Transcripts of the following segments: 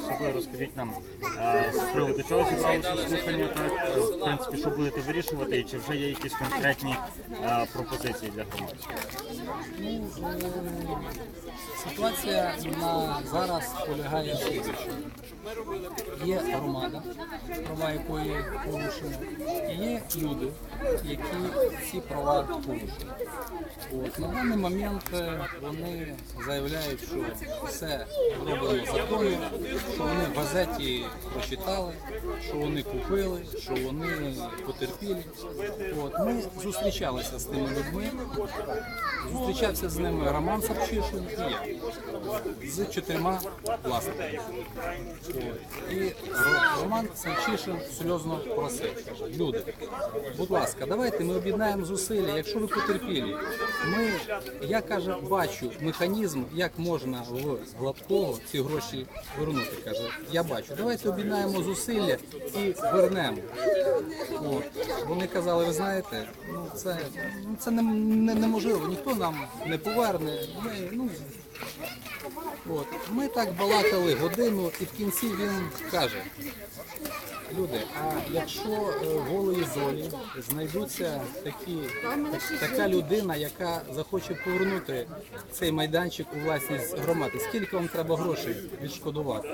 собою. Розкажіть нам е, з приводу чого зібралися слухання, так, в принципі, що будете вирішувати, і чи вже є якісь конкретні е, пропозиції для громади? Ситуація на зараз полягає в слідчому. Є громада, права якої порушені, і є люди, які ці права порушують. От, на даний момент е, вони заявляють, що все зроблено законно, що вони в газеті прочитали, що вони купили, що вони потерпілі. От, ми зустрічалися з тими людьми, зустрічався з ними Роман Сапчишин і я з чотирма власниками. От. І Роман Савчишин серйозно просив, люди, будь ласка, давайте ми об'єднаємо зусилля, якщо ви потерпілі. Ми, я каже, бачу механізм, як можна в гладкого ці гроші вернути. Каже, я бачу. Давайте об'єднаємо зусилля і вернемо. От. Вони казали, ви знаєте, ну це, ну, це не, не, неможливо, ніхто нам не поверне. Ми, ну, От. Ми так балакали годину, і в кінці він каже: люди, а якщо е, в голої зоні знайдуться такі, так- така людина, яка захоче повернути цей майданчик у власність громади, скільки вам треба грошей відшкодувати?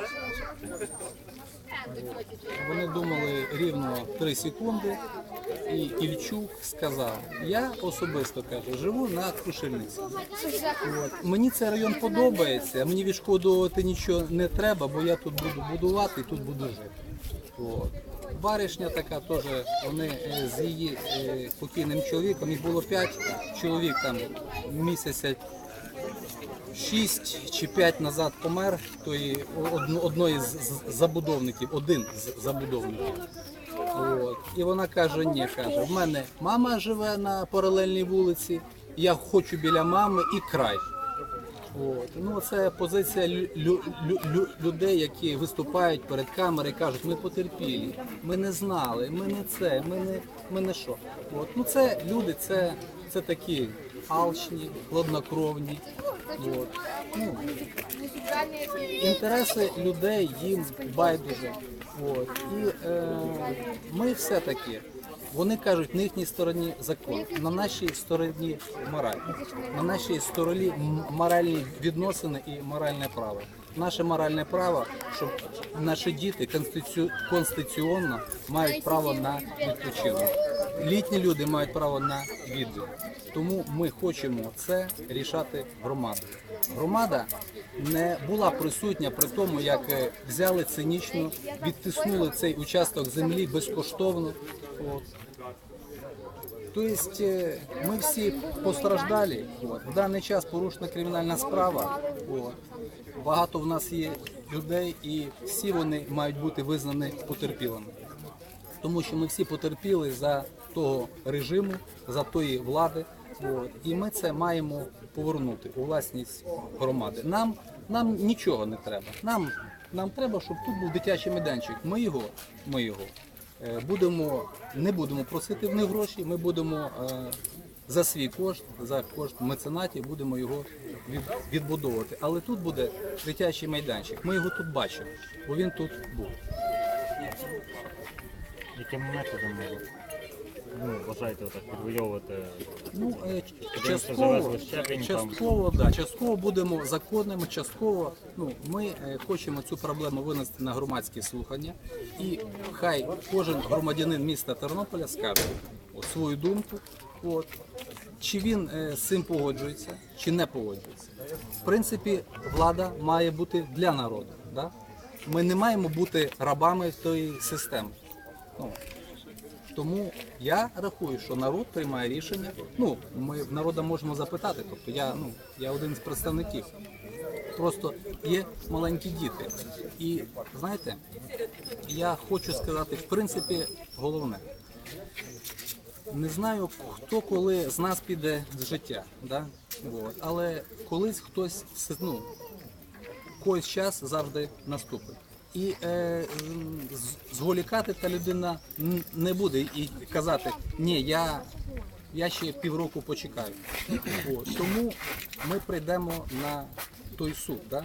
Вони думали рівно 3 секунди, і Ільчук сказав: я особисто кажу, живу на Крушельниці. Мені цей район подобається, мені відшкодовувати нічого не треба, бо я тут буду будувати і тут буду жити. От. Баришня така теж, вони е, з її е, покійним чоловіком, їх було 5 чоловік там місяця Шість чи п'ять назад помер тої одної з забудовників, один з забудовників. От. І вона каже: ні, каже, в мене мама живе на паралельній вулиці, я хочу біля мами і край. От. Ну, це позиція лю- лю- лю- лю- людей, які виступають перед камерою і кажуть, ми потерпілі, ми не знали, ми не це, ми не, ми не що. От. Ну, це люди, це, це такі алчні, хладнокровні. От. Ну, інтереси людей їм байдуже. От. І е, ми все-таки, вони кажуть, на їхній стороні закон, на нашій стороні мораль, на нашій стороні моральні відносини і моральне право. Наше моральне право, щоб наші діти конститу- конституційно мають право на відпочинок. Літні люди мають право на віддих. Тому ми хочемо це рішати громадою. Громада не була присутня при тому, як е, взяли цинічно, відтиснули цей участок землі безкоштовно. От. Тобто е, ми всі постраждалі. От. В даний час порушена кримінальна справа. От. Багато в нас є людей, і всі вони мають бути визнані потерпілими. Тому що ми всі потерпіли за того режиму, за тої влади. От. І ми це маємо повернути у власність громади. Нам, нам нічого не треба. Нам, нам треба, щоб тут був дитячий майданчик. Ми його, ми його будемо, не будемо просити в них гроші, ми будемо е, за свій кошт, за кошт меценатів будемо його відбудовувати. Але тут буде дитячий майданчик. Ми його тут бачимо, бо він тут був. Якими методами ви ну, бажаєте так підвоювати? Ну, е, частково, завезли щебінь, там. частково, да, частково будемо законними, частково ну, ми е, хочемо цю проблему винести на громадські слухання. І хай кожен громадянин міста Тернополя скаже от, свою думку. От, чи він е, з цим погоджується, чи не погоджується. В принципі, влада має бути для народу. Да? Ми не маємо бути рабами тої системи. Ну, тому я рахую, що народ приймає рішення. Ну, ми в народа можемо запитати. Тобто я, ну, я один з представників. Просто є маленькі діти. І знаєте, я хочу сказати, в принципі, головне. Не знаю, хто коли з нас піде з життя, да? От. але колись хтось ну, когось час завжди наступить. І е, м, з- зволікати та людина не буде і казати, ні, я я ще півроку почекаю. От, тому ми прийдемо на той суд. Да?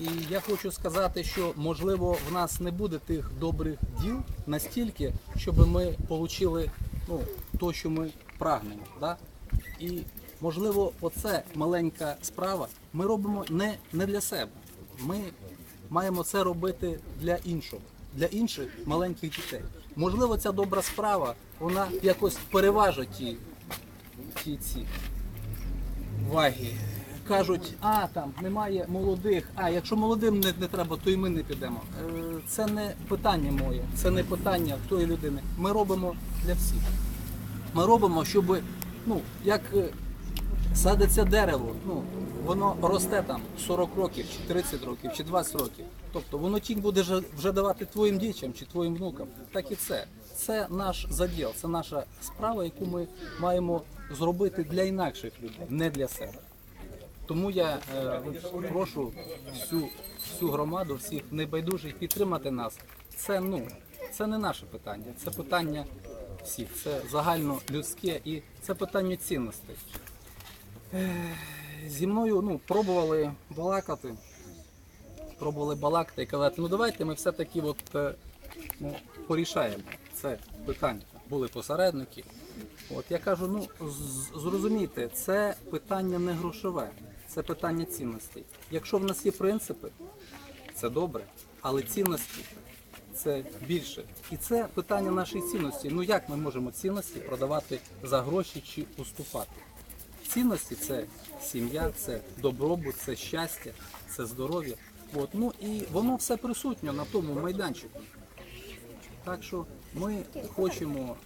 І я хочу сказати, що можливо в нас не буде тих добрих діл настільки, щоб ми отримали ну, то, що ми прагнемо. Да? І можливо, оце маленька справа ми робимо не, не для себе. Ми маємо це робити для іншого, для інших маленьких дітей. Можливо, ця добра справа вона якось переважить ті, ті ці ваги. Кажуть, а там немає молодих. А якщо молодим не, не треба, то і ми не підемо. Е, Це не питання моє, це не питання тої людини. Ми робимо для всіх. Ми робимо, щоб, ну, як е, садиться дерево, ну, воно росте там 40 років, чи 30 років, чи 20 років. Тобто воно тінь буде вже- давати твоїм дітям чи твоїм внукам. Так і це. Це наш заділ, це наша справа, яку ми маємо зробити для інакших людей, не для себе. Тому я е, прошу всю, всю громаду, всіх небайдужих підтримати нас. Це ну це не наше питання, це питання всіх. Це загальнолюдське і це питання цінностей. Зі мною ну, пробували балакати, пробували балакати і казати, ну давайте ми все-таки от, е, ну, порішаємо це питання. Були посередники. От я кажу, ну зрозумійте, це питання не грошове, це питання цінностей. Якщо в нас є принципи, це добре, але цінності це більше. І це питання нашої цінності. Ну як ми можемо цінності продавати за гроші чи уступати? Цінності це сім'я, це добробут, це щастя, це здоров'я. От. Ну і воно все присутнє на тому майданчику. Так що ми хочемо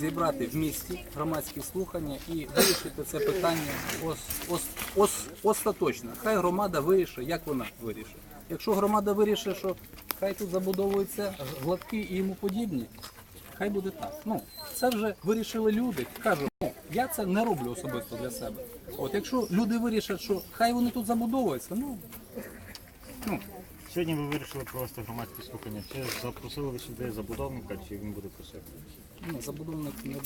зібрати в місті громадські слухання і вирішити це питання ос, ос, ос, остаточно. Хай громада вирішить, як вона вирішить. Якщо громада вирішить, що хай тут забудовуються гладки і йому подібні, хай буде так. Ну, це вже вирішили люди. Кажу, ну, я це не роблю особисто для себе. От якщо люди вирішать, що хай вони тут забудовуються, ну, ну Сьогодні ви вирішили провести громадські слухання. Чи запросили ви сюди забудовника, чи він буде присутній? Ну, забудовник не,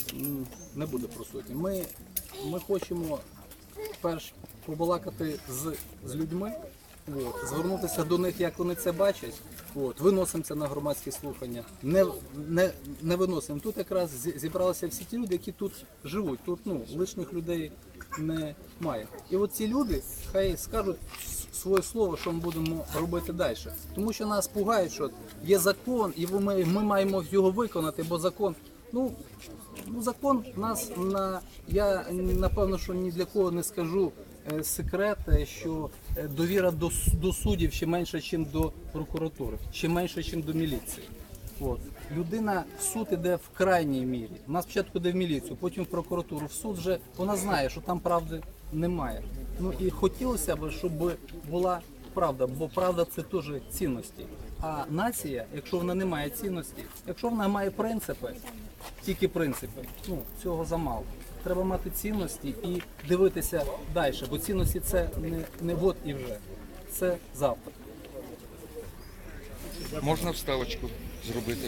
не буде присутній. Ми, ми хочемо перш побалакати з, з людьми, от, звернутися до них, як вони це бачать. От, виносимо це на громадські слухання. Не, не, не виносимо. Тут якраз зібралися всі ті люди, які тут живуть. Тут ну, лишніх людей немає. І от ці люди хай скажуть своє слово, що ми будемо робити далі. Тому що нас пугають, що є закон, і ми, ми маємо його виконати, бо закон. Ну, ну закон нас на я напевно, що ні для кого не скажу секрет, е, що е, довіра до, до суддів ще менше, ніж до прокуратури, ще менше, ніж до міліції. От. Людина в суд іде в крайній мірі. Нас спочатку йде в міліцію, потім в прокуратуру. В суд вже вона знає, що там правди немає. Ну і хотілося б, щоб була правда, бо правда це теж цінності. А нація, якщо вона не має цінності, якщо вона має принципи, тільки принципи, ну цього замало. Треба мати цінності і дивитися далі, бо цінності це не, не от і вже, це завтра. Можна вставочку зробити?